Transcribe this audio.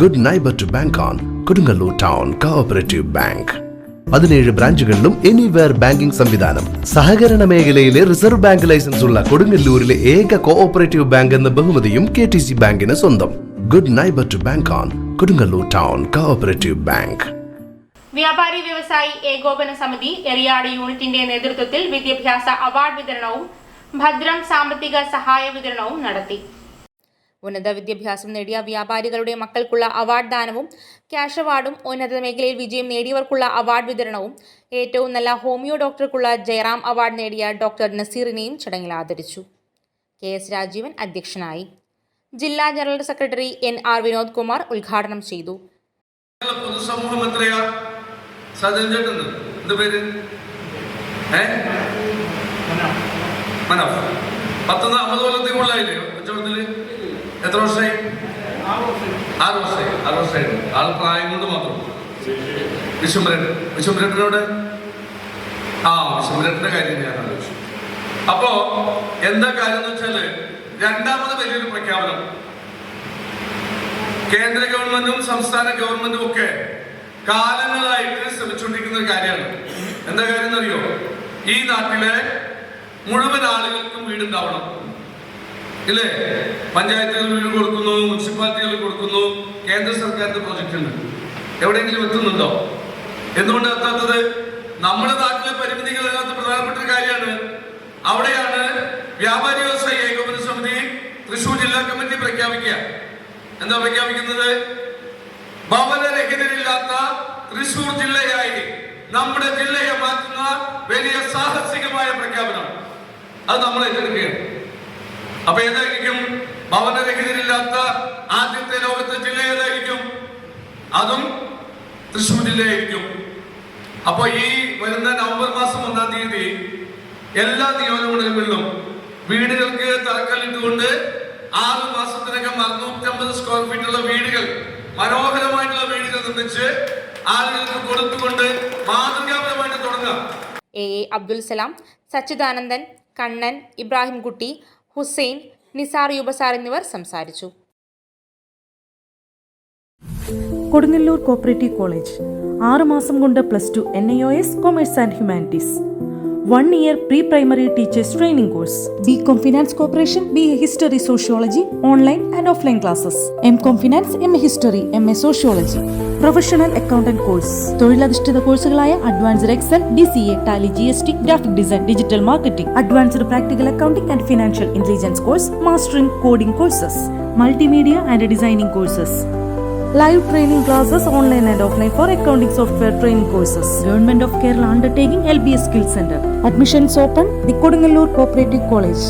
Good neighbour to bank on Kodungallur town cooperative bank പതിനേഴ് ബ്രാഞ്ചുകളിലും anywhere banking സംവിധാനം. സഹകരണ മേഖലയിലെ റിസർവ് ബാങ്ക് ലൈസൻസ് ഉള്ള കൊടുങ്ങല്ലൂരിലെ ഏക കോഓപ്പറേറ്റീവ് ബാങ്ക് എന്ന ബഹുമതിയും കെ ടി സി ബാങ്കിന് സ്വന്തം. Good neighbour to bank on Kodungallur town cooperative bank വ്യാപാരി വ്യവസായി ഏകോപന സമിതി എറിയാട് യൂണിറ്റിന്റെ നേതൃത്വത്തിൽ വിദ്യാഭ്യാസ അവാർഡ് വിതരണവും ഭദ്രം സാമ്പത്തിക സഹായ വിതരണവും നടത്തി. ഉന്നത വിദ്യാഭ്യാസം നേടിയ വ്യാപാരികളുടെ മക്കൾക്കുള്ള അവാർഡ് ദാനവും ക്യാഷ് അവാർഡും ഉന്നത മേഖലയിൽ വിജയം നേടിയവർക്കുള്ള അവാർഡ് വിതരണവും ഏറ്റവും നല്ല ഹോമിയോ ഡോക്ടർക്കുള്ള ജയറാം അവാർഡ് നേടിയ ഡോക്ടർ നസീറിനെയും ചടങ്ങിൽ ആദരിച്ചു. കെ എസ് രാജീവൻ അധ്യക്ഷനായി. ജില്ലാ general secretary N R Vinod Kumar ഉദ്ഘാടനം ചെയ്തു. പൊതുസമൂഹം എത്രയാ സജൻ ചേട്ടൻ. എന്ത് പേര്? ഏ? മനോഫ് പത്ത് അമ്പത് കൊല്ലത്തിൽ കൊള്ളായില്ലേ കച്ചവടത്തിൽ എത്ര വർഷമായി? ആറ് വർഷമായി. ആറ് വർഷമായി. ആൾ പ്രായം കൊണ്ട് മാത്രം. വിശ്വംഭരൻ. വിശ്വംഭരനോട് ആ വിശ്വംഭരന്റെ കാര്യം ഞാൻ ആലോചിച്ചു. അപ്പോ എന്താ കാര്യം എന്ന് വെച്ചാൽ രണ്ടാമത് വലിയൊരു പ്രഖ്യാപനം. കേന്ദ്ര ഗവൺമെന്റും സംസ്ഥാന ഗവൺമെന്റും ഒക്കെ കാലങ്ങളായിട്ട് ശ്രമിച്ചുകൊണ്ടിരിക്കുന്ന ഒരു കാര്യമാണ്. എന്താ കാര്യം എന്നറിയോ? ഈ നാട്ടിലെ മുഴുവൻ ആളുകൾക്കും വീടുണ്ടാവണം. ഇല്ലേ പഞ്ചായത്തുകൾ വീട് കൊടുക്കുന്നു മുനിസിപ്പാലിറ്റികൾ കൊടുക്കുന്നു കേന്ദ്ര സർക്കാരിന്റെ പ്രോജക്റ്റ് ഉണ്ട്. എവിടെയെങ്കിലും എത്തുന്നുണ്ടോ? എന്തുകൊണ്ട് എത്താത്തത്? നമ്മുടെ നാട്ടിലെ പരിമിതികൾ അതിനകത്ത് പ്രധാനപ്പെട്ട ഒരു കാര്യമാണ്. അവിടെയാണ് വ്യാപാരി വ്യവസായ ഏകോപന സമിതി തൃശൂർ ജില്ലാ കമ്മിറ്റി പ്രഖ്യാപിക്കുക. എന്താ പ്രഖ്യാപിക്കുന്നത്? ഭവനരഹിതരില്ലാത്ത തൃശൂർ ജില്ലയായി നമ്മുടെ ജില്ലയെ മാറ്റുന്ന വലിയ സാഹസികമായ പ്രഖ്യാപനം. അത് നമ്മൾ ഏറ്റെടുക്കുകയാണ്. അപ്പൊ ഏതായിരിക്കും ഭവനരഹിതരില്ലാത്ത ആദ്യത്തെ ലോകത്തെ ജില്ല ഏതായിരിക്കും? അതും തൃശൂർ ജില്ലയായിരിക്കും. അപ്പൊ ഈ വരുന്ന നവംബർ മാസം ഒന്നാം തീയതി എല്ലാ നിയോജകമണ്ഡലങ്ങളിലും വീടുകൾക്ക് തറക്കല്ലിട്ടുകൊണ്ട് ആറ് മാസത്തിനകം അറുന്നൂറ്റമ്പത് സ്ക്വയർ ഫീറ്റ് ഉള്ള വീടുകൾ മനോഹരമായിട്ടുള്ള വീടുകൾ നിർമ്മിച്ച് ആളുകൾക്ക് കൊടുത്തുകൊണ്ട് മാതൃകാപരമായിട്ട് തുടങ്ങാം. എ. എ. അബ്ദുൽ സലാം സച്ചിദാനന്ദൻ കണ്ണൻ ഇബ്രാഹിംകുട്ടി ഹുസൈൻ നിസാർ യുബസാർ എന്നിവർ സംസാരിച്ചു. കൊടുങ്ങല്ലൂർ കോപ്പറേറ്റീവ് കോളേജ് ആറ് മാസം കൊണ്ട് plus two N I O S commerce and humanities one year pre primary teachers training course B com finance corporation B A history sociology online and offline classes M com finance M A history M A sociology professional accountant course. തൊഴിലധിഷ്ഠിത കോഴ്സുകളായ advanced Excel D C A Tally G S T graphic design digital marketing advanced practical accounting and financial intelligence course mastering coding courses multimedia and designing courses. Live training classes online and offline for accounting software training courses government of Kerala undertaking L B S skill centre admissions open the Kodungallur cooperative college